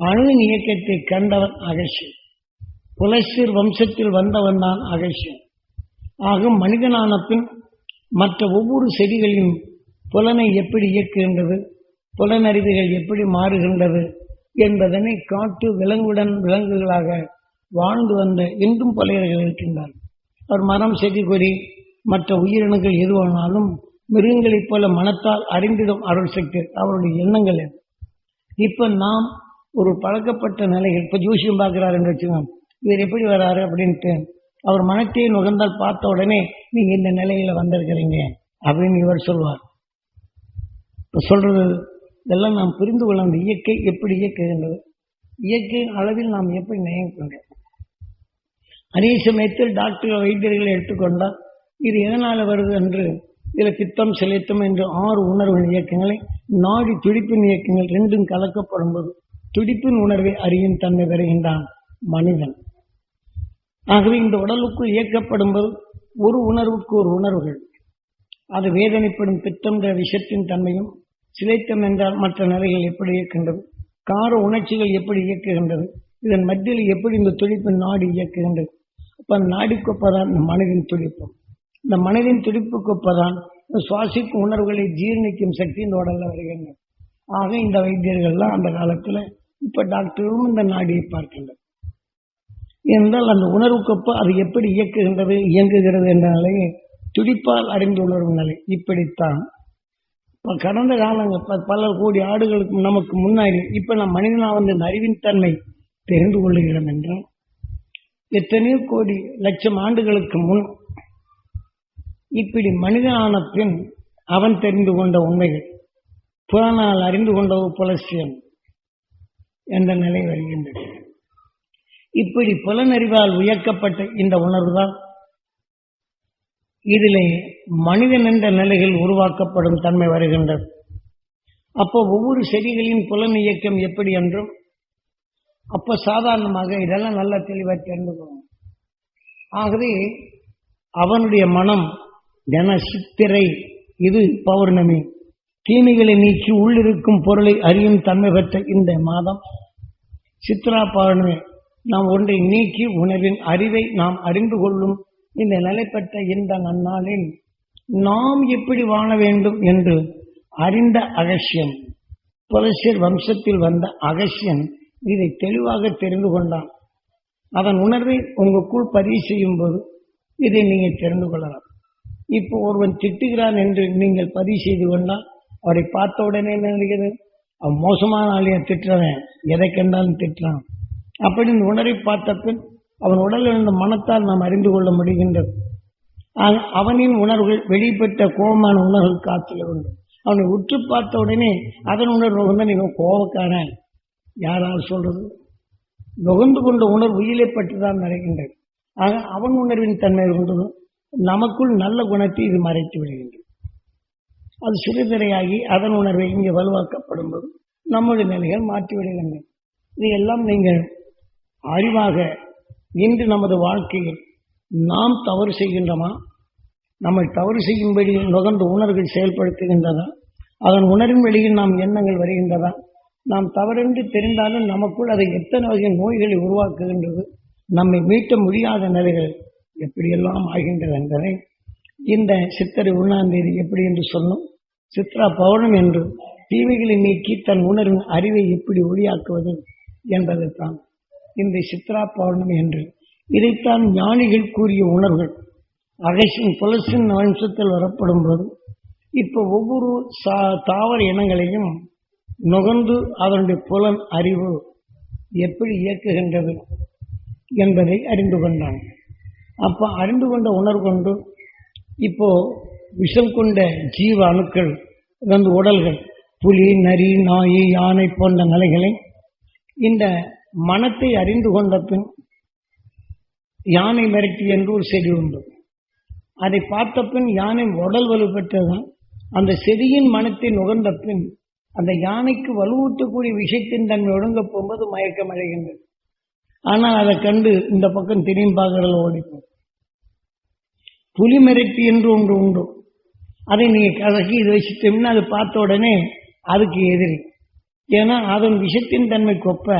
அணுவின் இயக்கத்தை கண்டவன் அகசியன் புலசிர் வம்சத்தில் வந்தவன் தான் அகசியன் ஆக மனிதனான பின் மற்ற ஒவ்வொரு செடிகளின் புலனை எப்படி இயக்குகின்றது புலனறிவுகள் எப்படி மாறுகின்றது என்பதனை காட்டு விலங்குடன் விலங்குகளாக வாழ்ந்து வந்த இன்றும் பழையர்கள் இருக்கின்றார் அவர் மரம் செடி கொடி மற்ற உயிரினங்கள் எதுவானாலும் மிருகங்களைப் போல மனத்தால் அறிந்திடும் அருள் சக்தி அவருடைய எண்ணங்கள் இப்போ இப்ப நாம் ஒரு பழக்கப்பட்ட நிலைகள். இப்ப ஜோசியம் பார்க்குறாருன்னு வச்சுக்கோங்க. இவர் எப்படி வராரு அப்படின்ட்டு. அவர் மனத்தை நுகர்ந்தால் பார்த்த உடனே நீங்க இந்த நிலையில வந்திருக்கிறீங்க அப்படின்னு இவர் சொல்வார். இப்ப சொல்றது இதெல்லாம் நாம் புரிந்து கொள்ள அந்த இயற்கை எப்படி இயக்குகின்றது இயற்கை அளவில் நாம் எப்படி நியமிக்கின்றோம் அதே சமயத்தில் டாக்டர் வைத்தியர்களை எடுத்துக்கொண்டால் இது எதனால வருது என்று இதில் பித்தம் செலுத்தம் என்று ஆறு உணர்வு இயக்கங்களை நாடி துடிப்பின் இயக்கங்கள் ரெண்டும் கலக்கப்படும் போது துடிப்பின் உணர்வை அறியும் தன்மை பெறுகின்றான் மனிதன். ஆகவே இந்த உடலுக்குள் இயக்கப்படும் போது ஒரு உணர்வுக்கு ஒரு உணர்வுகள். அது வேதனைப்படும் பித்தம்ன்ற விஷத்தின் தன்மையும் சிலைத்தம் என்றால் மற்ற நிலைகள் எப்படி இயக்கின்றது கார உணர்ச்சிகள் எப்படி இயக்குகின்றது? இதன் மத்தியில் எப்படி இந்த துடிப்பின் நாடு இயக்குகின்றது? அப்ப நாடிக்கொப்பதான் இந்த மனதின் துடிப்பு. இந்த மனதின் துடிப்புக்கொப்பதான் இந்த சுவாசிக்கும் உணர்வுகளை ஜீர்ணிக்கும் சக்தி இந்த உடல்ல வருகின்றது. ஆக இந்த வைத்தியர்கள்லாம் அந்த காலத்துல இப்ப டாக்டரும் இந்த நாடியை பார்க்கின்றது என்றால் அந்த உணர்வுக்கொப்ப அது எப்படி இயக்குகின்றது இயங்குகிறது என்ற நிலையை துடிப்பால் அறிந்து உணர்வு நிலை. இப்படித்தான் இப்ப கடந்த காலங்கள் ப- பல கோடி ஆடுகளுக்கு நமக்கு முன்னாடி இப்ப நம் மனிதனா வந்து அறிவின் தன்மை தெரிந்து கொள்ளுகிறோம் என்றால் எத்தனையோ கோடி லட்சம் ஆண்டுகளுக்கு முன் இப்படி மனிதனான பின் அவன் தெரிந்து கொண்ட உண்மைகள் புறநாள் அறிந்து கொண்ட புலசியம் என்ற நிலை வருகின்றது. இப்படி புலனறிவால் உயர்க்கப்பட்ட இந்த உணர்வுதான். இதிலே மனிதன் என்ற நிலையில் உருவாக்கப்படும் தன்மை வருகின்றது. அப்போ ஒவ்வொரு செடிகளின் புலன் இயக்கம் எப்படி என்றும் அப்ப சாதாரணமாக இதெல்லாம் நல்ல தெளிவாக தெரிந்து கொள்ளும் ஆகவே அவனுடைய மனம் ஜன சித்திரை இது பௌர்ணமி. தீமைகளை நீக்கி உள்ளிருக்கும் பொருளை அறியும் தன்மை பெற்ற இந்த மாதம் சித்ரா பௌர்ணமி நாம் ஒன்றை நீக்கி உணவின் அறிவை நாம் அறிந்து கொள்ளும் இந்த நிலைப்பட்ட இந்த நன்னாளில் நாம் எப்படி வாழ வேண்டும் என்று அறிந்த அகசியம் புலசியர் வம்சத்தில் வந்த அகசியன் இதை தெளிவாக தெரிந்து கொண்டான். அதன் உணர்வை உங்களுக்குள் பதிவு செய்யும் போது இதை நீங்கள் தெரிந்து கொள்ளலாம். இப்போ ஒருவன் திட்டுகிறான் என்று நீங்கள் பதிவு செய்து கொண்டால் அவரை பார்த்த உடனே என்ன நினைக்கிறது? அவன் மோசமான ஆலயம் திட்டுறவன் எதை கண்டாலும் திட்டுறான். அப்படின்னு உணரை பார்த்த பின் அவன் உடலில் இருந்த மனத்தால் நாம் அறிந்து கொள்ள முடிகின்றது. அவனின் உணர்வுகள் வெளிப்பட்ட கோபமான உணர்வுகள் காத்துல உண்டு. அவனை உற்று பார்த்த உடனே அதன் உணர்வு வந்து நீங்கள் கோபக்காரன். யாரால் சொல்றது? நுகர்ந்து கொண்ட உணர்வு உயிரை பற்றி நடக்கின்றது ஆக அவன் உணர்வின் தன்மை கொண்டது நமக்குள் நல்ல குணத்தை இது மறைத்து விடுகின்றது. அது சிறுதிரையாகி அதன் உணர்வை இங்கே வலுவாக்கப்படும் போது நம்முடைய நிலைகள் மாற்றிவிடுகின்றன. இதையெல்லாம் நீங்கள் அறிவாக இன்று நமது வாழ்க்கையில் நாம் தவறு செய்கின்றோமா? நம்மை தவறு செய்யும்படி நுகர்ந்த உணர்வுகள் செயல்படுத்துகின்றதா? அதன் உணர்வின் வெளியில் நாம் எண்ணங்கள் வருகின்றதா? நாம் தவறென்று தெரிந்தாலும் நமக்குள் அதை எத்தனை வகை நோய்களை உருவாக்குகின்றது? நம்மை மீட்ட முடியாத நிலைகள் எப்படியெல்லாம் ஆகின்றது என்பதை இந்த சித்திரை ஒன்றாம் தேதி எப்படி என்று சொன்னோம். சித்ரா பௌர்ணம் என்று தீமைகளை நீக்கி தன் உணர்வின் அறிவை எப்படி ஒளியாக்குவது என்பதுதான் இந்த சித்ரா பௌர்ணமி என்று. இதைத்தான் ஞானிகள் கூறிய உணர்வுகள். அகசின் புலசின் வம்சத்தில் வரப்படும் போது இப்போ ஒவ்வொரு சா தாவர இனங்களையும் நுகர்ந்து அதனுடைய புலன் அறிவு எப்படி இயக்குகின்றது என்பதை அறிந்து கொண்டான். அப்போ அறிந்து கொண்ட உணர்வு கொண்டு இப்போ விஷம் கொண்ட ஜீவ அணுக்கள் வந்து உடல்கள் புலி நரி நாய் யானை போன்ற நிலைகளை இந்த மனத்தை அறிந்து கொண்ட பின் யானை மிரட்டி என்று ஒரு செடி உண்டு. அதை பார்த்த பின் யானை உடல் வலு பெற்றதான் அந்த செடியின் மனத்தை நுகர்ந்த பின் அந்த யானைக்கு வலுவூட்டக்கூடிய விஷயத்தின் தன்மை ஒழுங்க போகும்போது மயக்கம் அடைகின்றது. ஆனால் அதை கண்டு இந்த பக்கம் திரும்பி பார்க்கறதுல ஓடிப்போம். புலி மிரட்டி என்று ஒன்று உண்டு. அதை நீங்கள் கதக்கி இது வச்சுட்டோம்னா அது பார்த்த உடனே அதுக்கு எதிரி. ஏன்னா அதன் விஷத்தின் தன்மை கொப்ப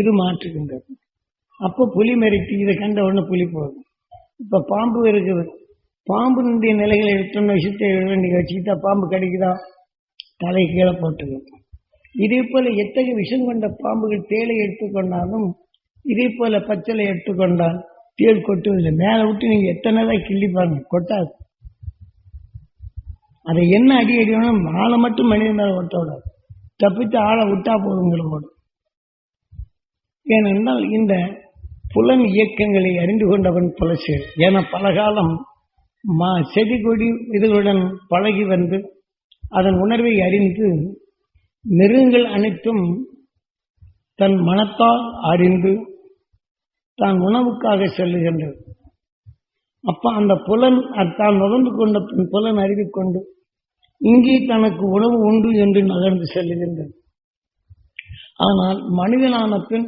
இது மாற்றுகின்றது. அப்போ புலி மிரட்டி இதை கண்ட உடனே புலி போகும் இப்போ பாம்பு இருக்குது. பாம்புனுடைய நிலைகளை எடுத்தோம்னா விஷத்தை நீங்கள் வச்சுக்கிட்டா பாம்பு கிடைக்குதா? தலை கீழே போட்டுக்கணும் இதே போல் எத்தகைய விஷம் கொண்ட பாம்புகள் தேலை எடுத்துக்கொண்டாலும் இதே போல் பச்சளை எடுத்துக்கொண்டால் தேள் கொட்டுவதில்லை. மேலே விட்டு நீங்கள் எத்தனை தான் கிள்ளி பாருங்க கொட்டாது. அதை என்ன அடி அடிக்கணும் ஆளை மட்டும் மனிதன் மேல தப்பித்து ஆளை விட்டா போதுங்களை ஓடும் ஏனென்றால் இந்த புலன் இயக்கங்களை அறிந்து கொண்டவன் புலசேர். என பல காலம் மா செடி கொடி இதுகளுடன் பழகி வந்து அதன் உணர்வை அறிந்து மிருகங்கள் அனைத்தும் தன் மனத்தால் அறிந்து தான் உணவுக்காக செல்லுகின்றது அப்ப அந்த புலன் அது தான் நுகர்ந்து கொண்ட பின் புலன் அறிவிக்கொண்டு கொண்டு இங்கே தனக்கு உணவு உண்டு என்று நகர்ந்து செல்லுகின்றது. ஆனால் மனிதனான பின்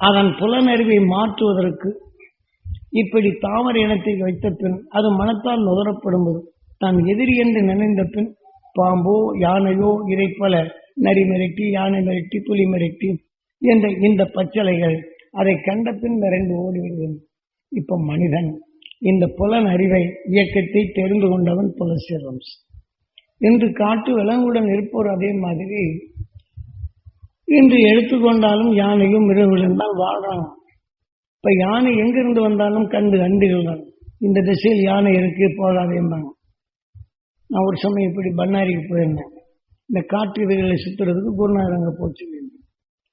அதன் புலனறிவை மாற்றுவதற்கு இப்படி தாமரை இனத்தை வைத்த பின் அது மனத்தால் நுகரப்படும்போது தான் எதிரி என்று நினைந்த பின் பாம்போ யானையோ இதை போல நரி மிரட்டி யானை மிரட்டி புலி மிரட்டி என்ற இந்த பச்சலைகள் அதை கண்ட பின் விரைந்து ஓடிவிடுகின்றன. இப்ப மனிதன் இந்த புலன் அறிவை இயக்கத்தை தெரிந்து கொண்டவன் புலசிரம்ஸ் இன்று காட்டு விலங்குடன் இருப்போர் அதே மாதிரி. இன்று எடுத்துக்கொண்டாலும் யானையும் மிருகங்களும் தான் வாழ்றாங்க. இப்ப யானை எங்கிருந்து வந்தாலும் கண்டு கண்டுகள் இந்த திசையில் யானை இருக்கு போகாதேம்பாங்க. நான் ஒரு சமயம் இப்படி பண்ணாரிக்கு போயிருந்தேன். இந்த காட்டு இதுகளை சுத்துறதுக்கு குருநாதர் அங்கே போச்சு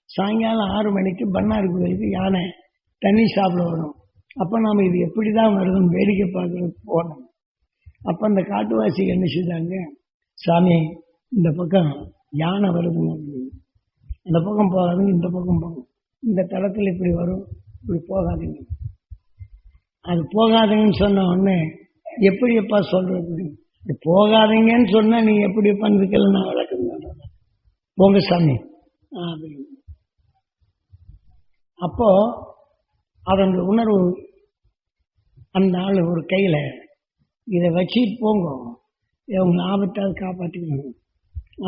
சாயங்காலம் ஆறு மணிக்கு பண்ணாரி கோயிலுக்கு யானை தண்ணி சாப்பிட வரும். அப்போ நாம் இது எப்படி தான் வருதுன்னு வேடிக்கை பார்க்கறதுக்கு போனோம். அப்போ அந்த காட்டுவாசி என்ன செய்தாங்க? சாமி இந்த பக்கம் யானை வருதுங்க அப்படின்னு. அந்த பக்கம் போகாதுங்க இந்த பக்கம் போகும் இந்த தளத்தில் இப்படி வரும் இப்படி போகாதீங்க. அது போகாதீங்கன்னு சொன்ன உடனே எப்படி எப்பா சொல்றது? இது போகாதீங்கன்னு சொன்னா நீ எப்படி பண்ணுறதுக்கெல்லாம் நான் விளக்கம் போங்க சாமி. அப்படின்னு அப்போ அதன் உணர்வு அந்த ஆள் ஒரு கையில் இதை வச்சுட்டு போங்க. இவங்க ஆபத்தாவது காப்பாற்றிக்கணும்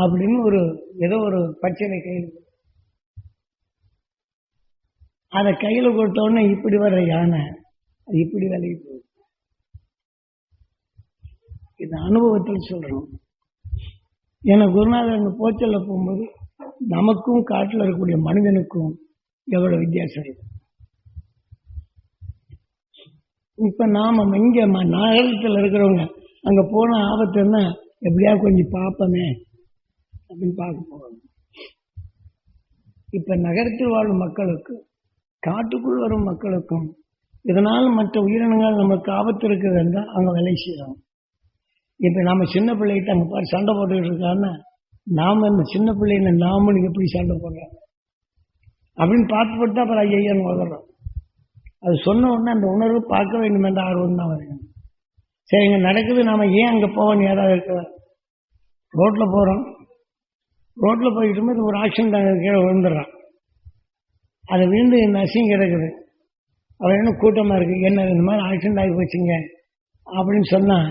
அப்படின்னு ஒரு ஏதோ ஒரு பச்சனை கையில். அதை கையில் கொடுத்த உடனே இப்படி வர்ற யானை அது இப்படி விலகி போகுது. இது அனுபவத்தில் சொல்கிறோம் ஏன்னா குருநாதர் அங்கே போச்சல்ல போகும்போது நமக்கும் காட்டில் இருக்கக்கூடிய மனிதனுக்கும் எவ்வளோ வித்தியாசம் இருக்குது இப்ப நாம இங்க ம- இருக்கிறவங்க அங்க போன ஆபத்துன்னா எப்படியா கொஞ்சம் பார்ப்போமே அப்படின்னு பார்க்க போறோம். இப்ப நகரத்தில் வாழும் மக்களுக்கு காட்டுக்குள் வரும் மக்களுக்கும் இதனால் மற்ற உயிரினங்கள் நமக்கு ஆபத்து இருக்கிறது தான் அங்க வேலை செய்யறோம் இப்ப நாம சின்ன பிள்ளைகிட்ட அங்க பாரு சண்டை போட்டுக்கிட்டு இருக்கான்னா நாம இந்த சின்ன பிள்ளைங்க நாமளும் எப்படி சண்டை போடுறாங்க அப்படின்னு பார்த்து போட்டு அப்புறம் ஐயன்னு உதறோம். அது சொன்ன உடனே அந்த உணர்வு பார்க்க வேண்டும் என்ற ஆர்வம் தான் வருங்க சரிங்க நடக்குது நாம ஏன் அங்கே போகணும் ஏதாவது இருக்க ரோட்டில் போகிறோம் ரோட்டில் போயிட்டு இருக்கும்போது ஒரு ஆக்சிடென்ட் அங்கே கீழே விழுந்துடுறான். அது விழுந்து நசிங்க கிடக்குது. அவன் என்ன கூட்டமாக இருக்குது என்ன இந்த மாதிரி ஆக்சிடென்ட் ஆகி போச்சுங்க? அப்படின்னு சொன்னான்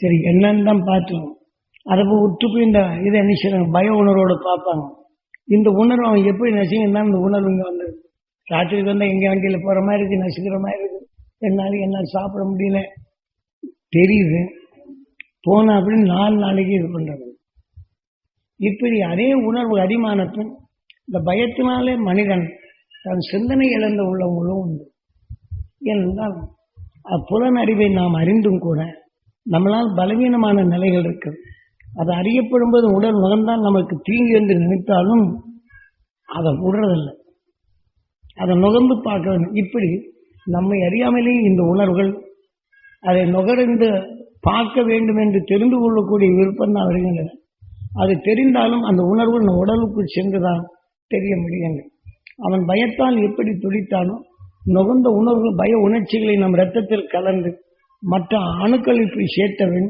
சரி என்னன்னு தான் பார்த்தோம் அதை போய் விட்டு போய் இந்த இதை என்ன செய்றாங்க பய உணர்வோடு பார்ப்பாங்க. இந்த உணர்வு அவன் எப்படி நசிங்கன்னா இந்த உணர்வு இங்கே வந்தது ராத்திரிக்கு வந்தால் எங்கே வண்டியில போகிற மாதிரி இருக்குது நசுக்கிற மாதிரி இருக்குது ரெண்டு நாளைக்கு என்ன சாப்பிட முடியல. தெரியுது. போனால் அப்படின்னு நாலு நாளைக்கு இது பண்ணுறது இப்படி அதே உணர்வு அடிமானத்தின் இந்த பயத்தினாலே மனிதன் தன் சிந்தனை இழந்த உள்ளவங்களும் உண்டு. ஏனென்றால் புலன் அறிவை நாம் அறிந்தும் கூட நம்மளால் பலவீனமான நிலைகள் இருக்குது. அது அறியப்படும் போது உடல் நுகர்ந்தால் நமக்கு தீங்கு என்று நினைத்தாலும் அதை விடுறதில்லை அதை நுகர்ந்து பார்க்க வேண்டும் இப்படி நம்மை அறியாமலே இந்த உணர்வுகள் அதை நுகர்ந்து பார்க்க வேண்டும் என்று தெரிந்து கொள்ளக்கூடிய விருப்பம் தான் வருகின்றன. அது தெரிந்தாலும் அந்த உணர்வு நம் உடலுக்குள் சென்றுதான் தெரிய முடியுங்க அவன் பயத்தால் எப்படி துடித்தானோ நுகர்ந்த உணர்வுகள் பய உணர்ச்சிகளை நம் ரத்தத்தில் கலந்து மற்ற அணுக்களை போய் சேர்த்தவன்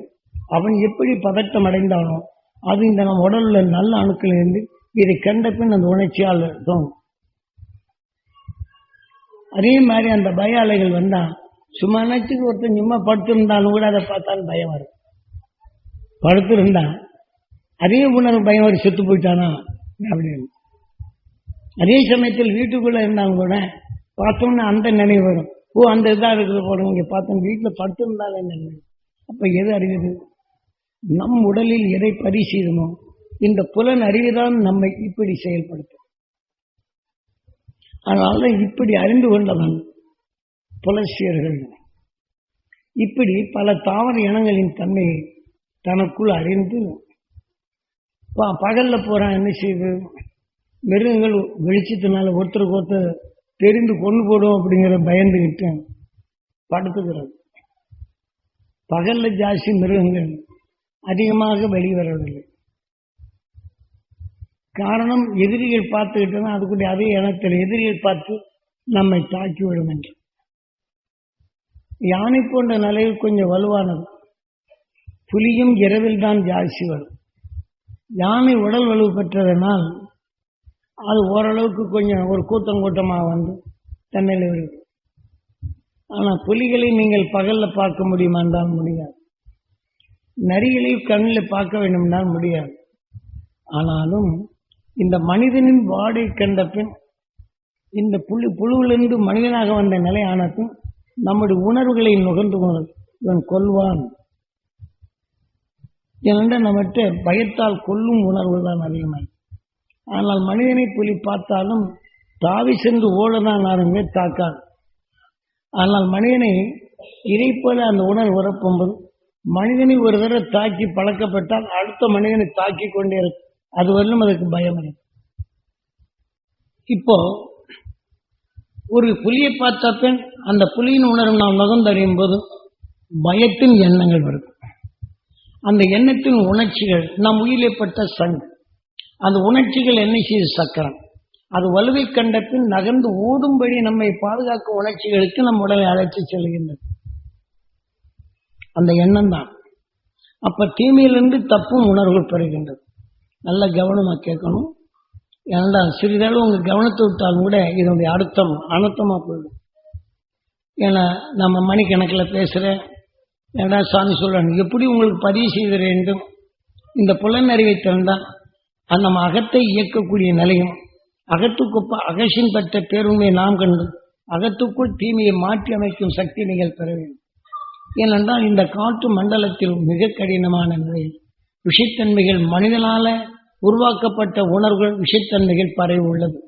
அவன் எப்படி பதட்டம் அடைந்தானோ அது இந்த நம் உடலில் நல்ல அணுக்கள் இருந்து இதை கண்ட பின் அந்த உணர்ச்சியால் தோணும் அதே மாதிரி அந்த பய அலைகள் வந்தா சும்மா நினைச்சுக்கு ஒருத்தன் சும்மா படுத்திருந்தாலும் கூட அதை பார்த்தாலும் பயம் வரும். படுத்திருந்தா அதே உணர்வு பயம் வரும். செத்து போயிட்டானா? அப்படின்னு அதே சமயத்தில் வீட்டுக்குள்ளே இருந்தாலும் கூட பார்த்தோம்னா அந்த நினைவு வரும். ஓ அந்த இதாக இருக்குது போடுங்க இங்கே பார்த்தோம் வீட்டில் படுத்திருந்தாலும் நினைவு அப்போ எது அறிவுது? நம் உடலில் எதை பரிசீலனோ இந்த புலன் அறிவுதான் நம்மை இப்படி செயல்படுத்தும். அதனால இப்படி அறிந்து கொண்டவன் புலசியர்கள் இப்படி பல தாவர இனங்களின் தன்மையை தனக்குள் அறிந்து பகல்ல போறான் என்ன செய்யுது மிருகங்கள் வெளிச்சத்தினால ஒருத்தருக்கு ஒருத்தர் தெரிந்து கொண்டு போடும் அப்படிங்கிற பயந்துகிட்டு படுத்துக்கிறது பகல்ல ஜாஸ்தி மிருகங்கள் அதிகமாக வெளிவரவில்லை. காரணம் எதிரிகள் பார்த்துக்கிட்டோம்னா அதுக்குடைய அதே இனத்தில் எதிரிகள் பார்த்து நம்மை தாக்கிவிடும் என்று. யானை போன்ற நிலையில் கொஞ்சம் வலுவானது. புலியும் இரவில் தான் ஜாஸ்தி வரும். யானை உடல் வலு பெற்றதனால் அது ஓரளவுக்கு கொஞ்சம் ஒரு கூட்டம் கூட்டமாக வந்து தன்னிலை வருகிறது ஆனால் புலிகளை நீங்கள் பகலில் பார்க்க முடியுமா என்றால் முடியாது. நரிகளை கண்ணில் பார்க்க வேண்டுமென்றால் முடியாது. ஆனாலும் இந்த மனிதனின் வாடை கண்ட பின் இந்த புழு புழுவிலிருந்து மனிதனாக வந்த நிலை ஆன பின் நம்முடைய உணர்வுகளை நுகர்ந்து இவன் கொள்வான் ஏனென்றால் நம்மகிட்ட பயத்தால் கொல்லும் உணர்வு தான் அதிகமாக ஆனால் மனிதனை புலி பார்த்தாலும் தாவி சென்று ஓடதான் யாருமே தாக்காது. ஆனால் மனிதனை இதை அந்த உணர்வு உறப்பும்போது மனிதனை ஒரு தடவை தாக்கி பழக்கப்பட்டால் அடுத்த மனிதனை தாக்கி கொண்டே இருக்கும். அது வரலும் அதுக்கு பயம் இப்போ ஒரு புலியை பார்த்த அந்த புலியின் உணர்வு நாம் நுகர்ந்தறியும் போது பயத்தின் எண்ணங்கள் வரும் அந்த எண்ணத்தின் உணர்ச்சிகள் நம் உயிரிழப்பட்ட சங் அந்த உணர்ச்சிகள் என்ன செய்து? சக்கரம். அது வலுவை கண்ட பின் நகர்ந்து ஓடும்படி நம்மை பாதுகாக்கும் உணர்ச்சிகளுக்கு நம் உடலை அழைத்து செல்கின்றது. அந்த எண்ணம் தான் அப்ப தீமையிலிருந்து தப்பும் உணர்வுகள் பெறுகின்றது. நல்ல கவனமாக கேட்கணும். ஏன்னா சிறிதளவு உங்கள் கவனத்தை விட்டாலும் கூட இதனுடைய அர்த்தம் அனர்த்தமாக போயிடும். ஏன்னா நம்ம மணிக்கணக்கில் பேசுகிறேன் ஏன்னா சாமி சொல்லணும் எப்படி உங்களுக்கு பதிவு செய்த வேண்டும் இந்த புலனறிவை திறந்தால் அந்த நம்ம அகத்தை இயக்கக்கூடிய நிலையும் அகத்துக்குப்ப அகசின் பெற்ற பேருமே நாம் கண்டு அகத்துக்குள் தீமையை மாற்றி அமைக்கும் சக்தி நீங்கள் பெற வேண்டும். ஏனென்றால் இந்த காற்று மண்டலத்தில் மிக கடினமான நிலையில் விஷத்தன்மைகள் மனிதனால உருவாக்கப்பட்ட உணர்வுகள் விஷத்தன்மைகள் பரவி உள்ளது.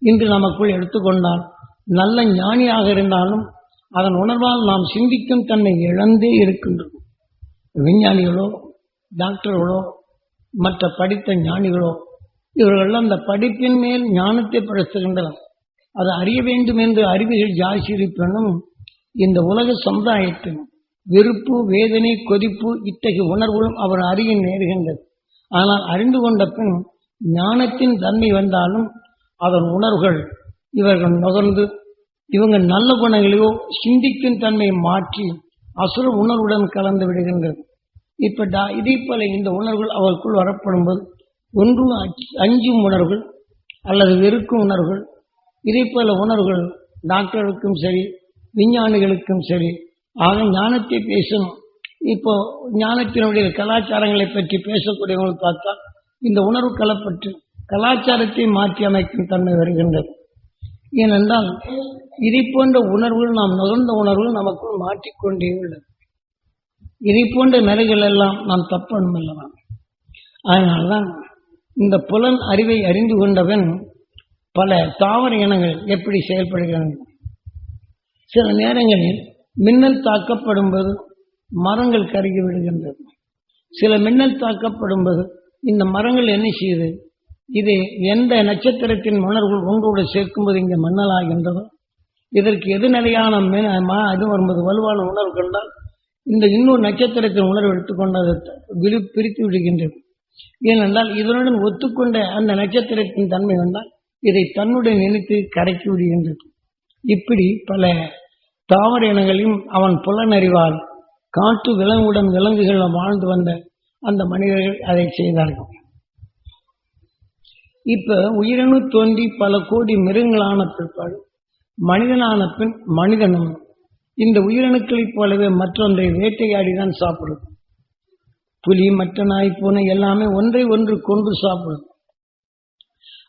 இன்று நமக்குள் எடுத்துக்கொண்டால் நல்ல ஞானியாக இருந்தாலும் அதன் உணர்வால் நாம் சிந்திக்கும் தன்னை இழந்தே இருக்கின்றோம் விஞ்ஞானிகளோ டாக்டர்களோ மற்ற படித்த ஞானிகளோ இவர்கள் அந்த படிப்பின் மேல் ஞானத்தை படுத்துகின்றனர் அதை அறிய வேண்டும் என்று அறிவுகள் ஜாஸ்தி இந்த உலக சமுதாயத்தின் வெறுப்பு வேதனை கொதிப்பு இத்தகைய உணர்வுகளும் அவர் அறிய நேருகின்றது. ஆனால் அறிந்து கொண்ட பின் ஞானத்தின் தன்மை வந்தாலும் அதன் உணர்வுகள் இவர்கள் நுகர்ந்து இவங்க நல்ல குணங்களையோ சிந்திக்கும் தன்மையை மாற்றி அசுர உணர்வுடன் கலந்து விடுகின்றது. இப்ப டா- இதே போல இந்த உணர்வுகள் அவருக்குள் வரப்படும் போது ஒன்று அஞ்சும் உணர்வுகள் அல்லது வெறுக்கும் உணர்வுகள். இதே போல உணர்வுகள் டாக்டர்களுக்கும் சரி விஞ்ஞானிகளுக்கும் சரி ஆக ஞானத்தை பேசணும். இப்போ ஞானத்தினுடைய கலாச்சாரங்களை பற்றி பேசக்கூடியவங்க பார்த்தா இந்த உணர்வு கலப்பட்டு கலாச்சாரத்தை மாற்றி அமைக்கும் தன்மை வருகின்றது. ஏனென்றால் இதை போன்ற உணர்வுகள் நாம் நுகர்ந்த உணர்வுகள் நமக்குள் மாற்றிக்கொண்டே உள்ளது. இதை போன்ற நிலைகள் எல்லாம் நாம் தப்பணும் அல்லவா? அதனால்தான் இந்த புலன் அறிவை அறிந்து கொண்டவன் பல தாவர இனங்கள் எப்படி செயல்படுகிறது சில நேரங்களில் மின்னல் தாக்கப்படும் போது மரங்கள் கருகி விடுகின்றது. சில மின்னல் தாக்கப்படும் போது இந்த மரங்கள் என்ன செய்யுது? இது எந்த நட்சத்திரத்தின் உணர்வுகள் ஒன்றோடு சேர்க்கும்போது இங்கே மன்னலாகின்றதோ இதற்கு எதிர்நிலையான மின்- மா- இது வரும்போது வலுவான உணர்வு கொண்டால் இந்த இன்னொரு நட்சத்திரத்தின் உணர்வு எடுத்துக்கொண்டு அதை பிரித்து விடுகின்றது. ஏனென்றால் இதனுடன் ஒத்துக்கொண்ட அந்த நட்சத்திரத்தின் தன்மை வந்தால் இதை தன்னுடன் நினைத்து கரைக்கி விடுகின்றது. இப்படி பல தாவர இனங்களையும் அவன் புலனறிவால் காட்டு விலங்குடன் விலங்குகள் வாழ்ந்து வந்த அந்த மனிதர்கள் அதை செய்தார்கள். இப்ப உயிரணு தோன்றி பல கோடி மிருகங்களான பிற்பாடு மனிதனான பின் மனிதனும் இந்த உயிரணுக்களைப் போலவே மற்றொன்றை வேட்டையாடி தான் சாப்பிடுது புலி மற்ற நாய் பூனை எல்லாமே ஒன்றை ஒன்று கொன்று சாப்பிடும்.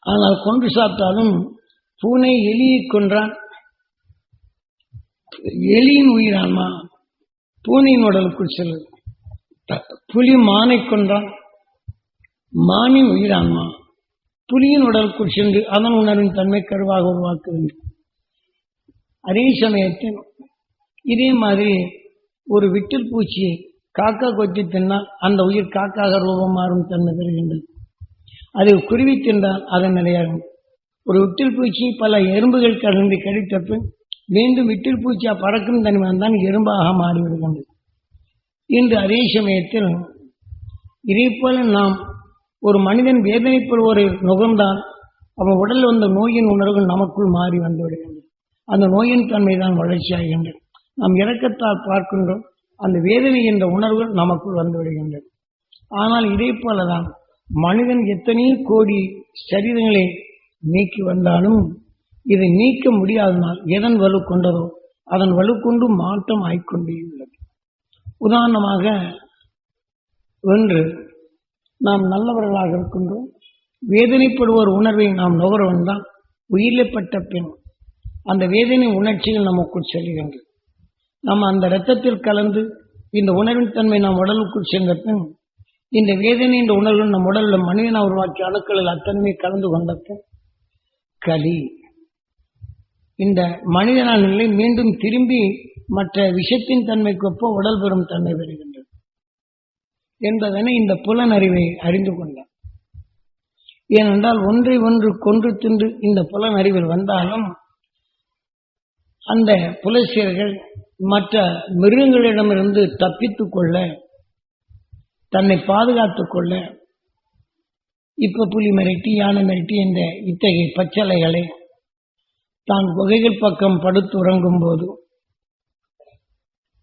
ஆனால் கொன்று சாப்பிட்டாலும் பூனை எலியை கொன்றான் எலியின் உயிரான்மா பூனையின் உடலுக்குள் செல்லுது புலி மானை கொன்றான் மானின் உயிரான்மா புலியின் உடலுக்குள் சென்று அதன் உணர்வின் தன்மை கருவாக உருவாக்க வேண்டும் அதே சமயத்தில் இதே மாதிரி ஒரு விட்டில் பூச்சியை காக்கா கொத்தி தின்னால் அந்த உயிர் காக்காக ரூபம் மாறும் தன்மை பெறுகின்றது. அதை குருவி தின்றால் அதன் நிலையாகும். ஒரு விட்டில் பூச்சி பல எறும்புகள் கலந்து கடித்த பின் மீண்டும் விட்டில் பூச்சியா பறக்கும் தன்மை தான் எறும்பாக மாறிவிடுகின்றது இன்று அதே சமயத்தில் இதேபோல நாம் ஒரு மனிதன் வேதனைப்படுவோரை நுகர்ந்தால் அவன் உடலில் வந்த நோயின் உணர்வு நமக்குள் மாறி வந்துவிடுகிறது அந்த நோயின் தன்மை தான் வளர்ச்சியாகின்றது நாம் இறக்கத்தால் பார்க்கின்றோம். அந்த வேதனை என்ற உணர்வு நமக்குள் வந்துவிடுகின்றது ஆனால் இதே போலதான் மனிதன் எத்தனையோ கோடி சரீரங்களை நீக்கி வந்தாலும் இதை நீக்க முடியாதனால் எதன் வலு கொண்டதோ அதன் வலு கொண்டு மாற்றம் ஆய்கொண்டே உள்ளது. உதாரணமாக ஒன்று நாம் நல்லவர்களாக இருக்கின்றோம். வேதனைப்படுவோர் உணர்வை நாம் நுகர்வன் தான் உயிரிழப்பட்ட பின் அந்த வேதனை உணர்ச்சிகள் நமக்குள் செல்கின்றது. நாம் அந்த இரத்தத்தில் கலந்து இந்த உணர்வின் தன்மை நம் உடலுக்குள் சென்ற பின் இந்த வேதனை என்ற உணர்வு நம் உடலில் மனிதனை உருவாக்கிய அணுக்களில் அத்தன்மை கலந்து கொண்ட பின் களி இந்த மனிதனான நிலை மீண்டும் திரும்பி மற்ற விஷத்தின் தன்மைக்கு ஒப்ப உடல் பெறும் தன்மை பெறுகின்றது என்பதனை இந்த புலனறிவை அறிந்து கொண்டார். ஏனென்றால் ஒன்றை ஒன்று கொன்று தின்று இந்த புலனறிவில் வந்தாலும் அந்த புலசியர்கள் மற்ற மிருகங்களிடமிருந்து தப்பித்துக் கொள்ள தன்னை பாதுகாத்துக் கொள்ள இப்ப புலி மிரட்டி யானை மிரட்டி என்ற இத்தகைய பச்சலைகளை தான் குகைகள் பக்கம் படுத்து உறங்கும் போது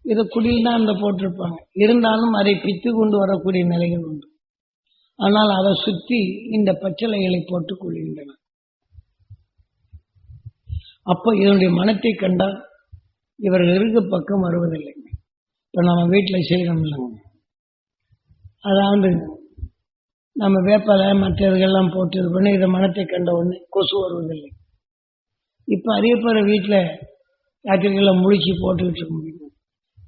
இதை குடியில் தான் அந்த போட்டிருப்பாங்க. இருந்தாலும் அதை பித்து கொண்டு வரக்கூடிய நிலைகள் உண்டு. ஆனால் அதை சுற்றி இந்த பச்சளைகளை போட்டுக் கொள்கின்றன. அப்போ இதனுடைய மனத்தை கண்டால் இவர்கள் இருக்க பக்கம் வருவதில்லை. இப்போ நம்ம வீட்டில் செய்கிறோம் இல்லைங்க. அதாவது நம்ம வேப்பலை மற்ற இதுகள்லாம் போட்டு இது பண்ணி இதை மனத்தை கண்ட உடனே கொசு வருவதில்லை. இப்போ அதே வீட்டில் ராத்திரிகளில் முழிச்சு போட்டுக்கிட்டு இருக்க முடியும்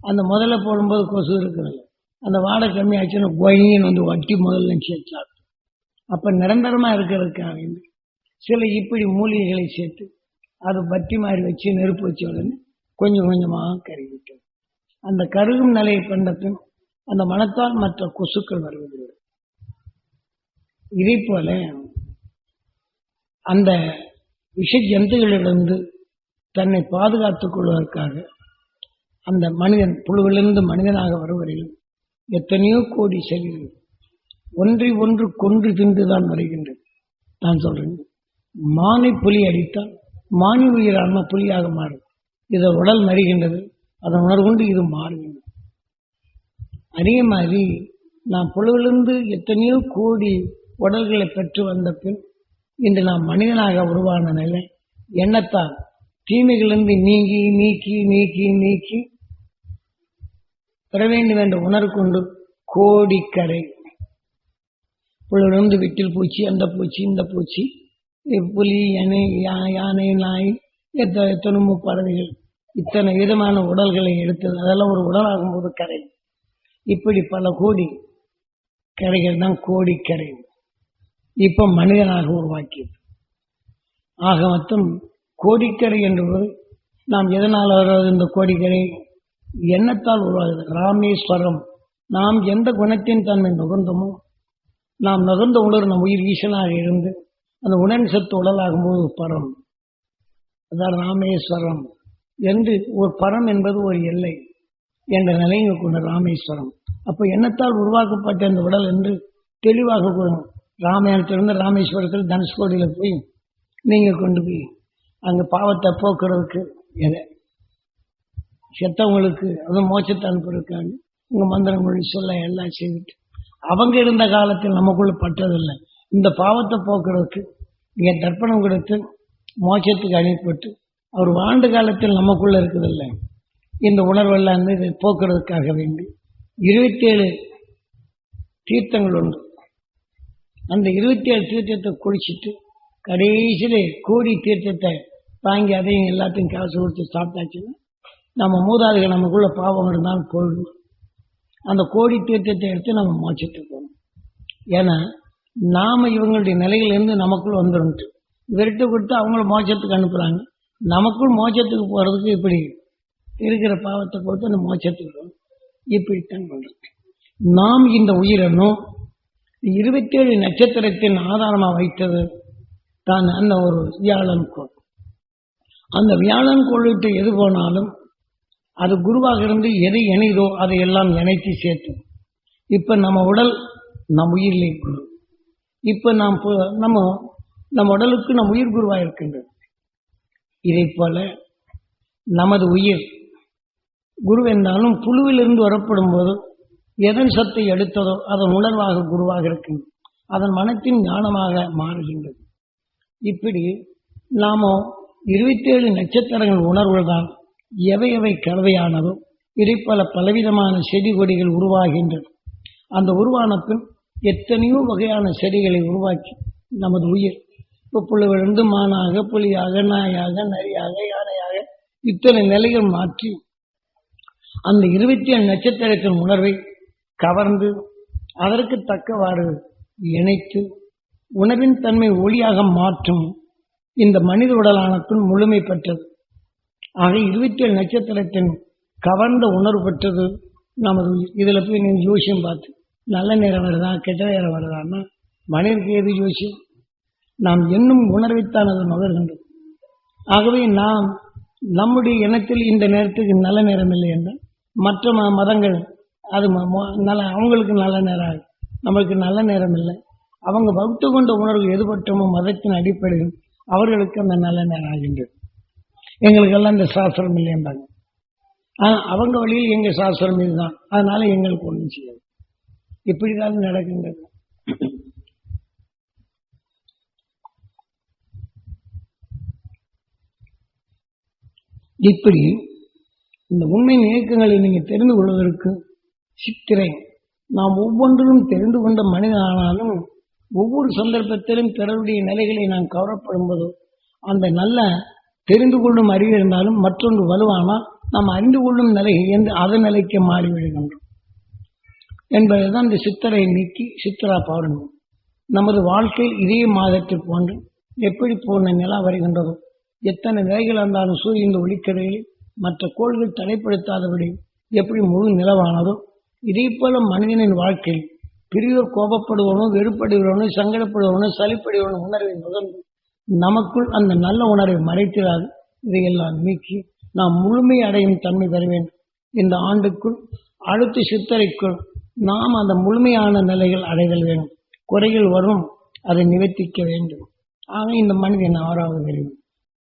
அந்த முதல்ல போடும்போது கொசு இருக்கிறது. அந்த வாடை கம்மியாச்சுன்னா கொயின்னு வந்து வட்டி முதல்ல சேர்த்தாரு. அப்போ நிரந்தரமாக இருக்கிறதுக்காக சில இப்படி மூலிகைகளை சேர்த்து அது பட்டி மாதிரி வச்சு நெருப்பு வச்ச உடனே கொஞ்சம் கொஞ்சமாக கருகிட்டு அந்த கருகும் நிலையை கண்ட அந்த மனத்தால் மற்ற கொசுக்கள் வருவதில்லை. இதே போல அந்த விஷ ஜந்துகளிலிருந்து தன்னை பாதுகாத்துக் கொள்வதற்காக அந்த மனிதன் புழுவிலிருந்து மனிதனாக வருவரையில் எத்தனையோ கோடி செல்கிறது ஒன்றை ஒன்று கொன்று தின்றுதான் வருகின்றது. நான் சொல்றேன் மானை புலி அடித்தால் மானி உயிரான புலியாக மாறும். இதை உடல் மறிகின்றது அதன் உணர்வுண்டு இது மாறுகின்றது. அதே மாதிரி நாம் புழுவிலிருந்து எத்தனையோ கோடி உடல்களை பெற்று வந்த பின் இன்று நாம் மனிதனாக உருவான நிலை எண்ணத்தால். தீமைகளிலிருந்து நீங்கி நீக்கி நீக்கி நீக்கி. பெற வேண்டும் என்று உணர்வு கொண்டு கோடிக்கரை. புழுவிலிருந்து விட்டில் பூச்சி அந்த பூச்சி இந்த பூச்சி. புலி யானை யா- யானை நாய் எத்தனை எத்தனமோ பறவைகள். இத்தனை விதமான உடல்களை எடுத்தது. அதெல்லாம் ஒரு உடலாகும் போது கரை. இப்படி பல கோடி கரைகள் தான் கோடிக்கரை. இப்ப மனிதனாக உருவாக்கியது. ஆக மொத்தம் கோடிக்கரை என்பது நாம் எதனால் வருவது இந்த கோடிக்கரை? எண்ணத்தால் உருவாகுது. ராமேஸ்வரம். நாம் எந்த குணத்தின் தன்மை நுகர்ந்தோமோ நாம் நுகர்ந்த உணர் நம் உயிர் ஈசனாக இருந்து அந்த உணர்வு சத்து உடலாகும் போது பரம். அதான் ராமேஸ்வரம் என்று ஒரு பரம் என்பது ஒரு எல்லை என்ற நிலையை கொண்ட ராமேஸ்வரம். அப்ப எண்ணத்தால் உருவாக்கப்பட்ட இந்த உடல் என்று தெளிவாக கூறும் ராமாயணத்திலிருந்து ராமேஸ்வரத்தில் தனுஷ்கோடியில் போய் நீங்கள் கொண்டு போய் அங்கே பாவத்தை போக்குறதுக்கு எதை? செத்தவங்களுக்கு அதுவும் மோச்சத்தை அனுப்புறதுக்காக உங்கள் மந்திரங்கள் சொல்ல எல்லாம் செய்துட்டு. அவங்க இருந்த காலத்தில் நமக்குள்ள பட்டதில்லை. இந்த பாவத்தை போக்குறதுக்கு நீங்கள் தர்ப்பணம் கொடுத்து மோச்சத்துக்கு அனுப்பிவிட்டு அவர் வாழ்ந்த காலத்தில் நமக்குள்ள இருக்குதில்லை. இந்த உணர்வெல்லாம் போக்குறதுக்காக வேண்டி இருபத்தேழு தீர்த்தங்கள் உண்டு. அந்த இருபத்தி ஏழு தீர்த்தத்தை குடிச்சிட்டு கடைசியில் கோடி தீர்த்தத்தை வாங்கி அதையும் எல்லாத்தையும் காசு கொடுத்து சாப்பிட்டாச்சுன்னா நம்ம மூதாதைகள் நமக்குள்ள பாவம் இருந்தாலும் போயிடும். அந்த கோடி தீர்த்தத்தை எடுத்து நம்ம மோச்சத்துக்கு போகணும் ஏன்னா நாம இவங்களுடைய நிலையிலேருந்து நமக்குள் வந்துடும் விரட்டு கொடுத்து அவங்கள மோச்சத்துக்கு அனுப்புறாங்க. நமக்குள் மோச்சத்துக்கு போறதுக்கு இப்படி இருக்கிற பாவத்தை கொடுத்து அந்த மோச்சத்துக்கு போகணும். இப்படித்தான் பண்ணுறது. நாம் இந்த உயிரனும் இருபத்தேழு நட்சத்திரத்தின் ஆதாரமாக வைத்தது தான் அந்த ஒரு வியாழன் கோள். அந்த வியாழன் கோள்விட்டு எது போனாலும் அது குருவாக இருந்து எது இணைதோ அதை எல்லாம் இணைத்து சேர்த்து இப்போ நம்ம உடல் நம் உயிரிலே குரு. இப்போ நாம் நம்ம நம் உடலுக்கு நம் உயிர் குருவாக இருக்கின்றது. இதை போல நமது உயிர் குரு என்றாலும் புழுவிலிருந்து வரப்படும் போது எதன் சத்தை எடுத்ததோ அதன் உணர்வாக குருவாக இருக்கின்றது. அதன் மனத்தின் ஞானமாக மாறுகின்றது. இப்படி நாம இருபத்தேழு நட்சத்திரங்கள் உணர்வுகள் தான் எவை எவை கலவையானதோ இதை பல பலவிதமான செடி கொடிகள் உருவாகின்றன. அந்த உருவான பின் எத்தனையோ வகையான செடிகளை உருவாக்கி நமது உயிர். இப்போ புழுவிலிருந்து மானாக புலியாக நாயாக நரியாக யானையாக இத்தனை நிலைகள் மாற்றி அந்த இருபத்தி ஏழு நட்சத்திரத்தின் உணர்வை கவர்ந்து அதற்கு தக்கவாறு இணைத்து உணவின் தன்மை ஒளியாக மாற்றும் இந்த மனித உடலானத்தின் முழுமை பெற்றது. ஆக இருபத்தி ஏழு நட்சத்திரத்தின் கவர்ந்த உணர்வு பெற்றது நமது இதில் போய் நீங்கள் ஜோசியம் பார்த்து நல்ல நேரம் வருதா கெட்ட நேரம் வருதான்னா மனிதனுக்கு எது ஜோசியம்? நாம் என்னும் உணர்வைத்தான் அது நுகர்கின்றது ஆகவே நாம் நம்முடைய இனத்தில் இந்த நேரத்துக்கு நல்ல நேரம் இல்லை என்றால் மற்ற ம- மதங்கள் அது ம- மொ- நல்ல அவங்களுக்கு நல்ல நேரம் ஆகும். நம்மளுக்கு நல்ல நேரம் இல்லை. அவங்க வகுத்து கொண்ட உணர்வு எதுபட்டமோ மதத்தின் அடிப்படையில் அவர்களுக்கு அந்த நல்ல நேரம் ஆகின்றது. எங்களுக்கெல்லாம் இந்த சாஸ்திரம் இல்லைன்றாங்க ஆனால் அவங்க வழியில் எங்கள் சாஸ்திரம் இதுதான். அதனால எங்களுக்கு ஒன்றும் செய்யாது. இப்படிதான் நடக்கின்றது. இப்படி இந்த உண்மையின் இயக்கங்களை நீங்கள் தெரிந்து கொள்வதற்கு சித்திரை நாம் ஒவ்வொன்றிலும் தெரிந்து கொண்ட மனிதனானாலும் ஒவ்வொரு சந்தர்ப்பத்திலும் பிறருடைய நிலைகளை நாம் கவரப்படும் போது அந்த நல்ல தெரிந்து கொள்ளும் அறிவு இருந்தாலும் மற்றொன்று வலுவானால் நாம் அறிந்து கொள்ளும் நிலை எந்த அதன் நிலைக்கு மாறிவிடுகின்றோம் என்பதுதான் இந்த சித்தரை நீக்கி சித்திரா பௌர்ணமி. நமது வாழ்க்கையில் இதே மாதத்தில் போன்று எப்படி போன நிலா வருகின்றதோ எத்தனை நிலைகள் இருந்தாலும் சூரியன் ஒளிக்கடையில் மற்ற கோள்கள் தடைப்படுத்தாதபடி எப்படி முழு நிலவானதோ இதே போல மனிதனின் வாழ்க்கையில் பெரியோர் கோபப்படுவனும் வெறுப்படுகிறவனும் சங்கடப்படுவனோ சளிப்படுவனும் உணர்வை நுகர்ந்து நமக்குள் அந்த நல்ல உணர்வை மறைத்திடாது. இதையெல்லாம் நீக்கி நாம் முழுமை அடையும் தன்மை பெற வேண்டும் இந்த ஆண்டுக்குள் அடுத்த சித்தரைக்குள் நாம் அந்த முழுமையான நிலைகள் அடைதல் வேண்டும். குறைகள் வரும் அதை நிவர்த்திக்க வேண்டும். ஆக இந்த மனிதன் ஆறாவது தெரியும்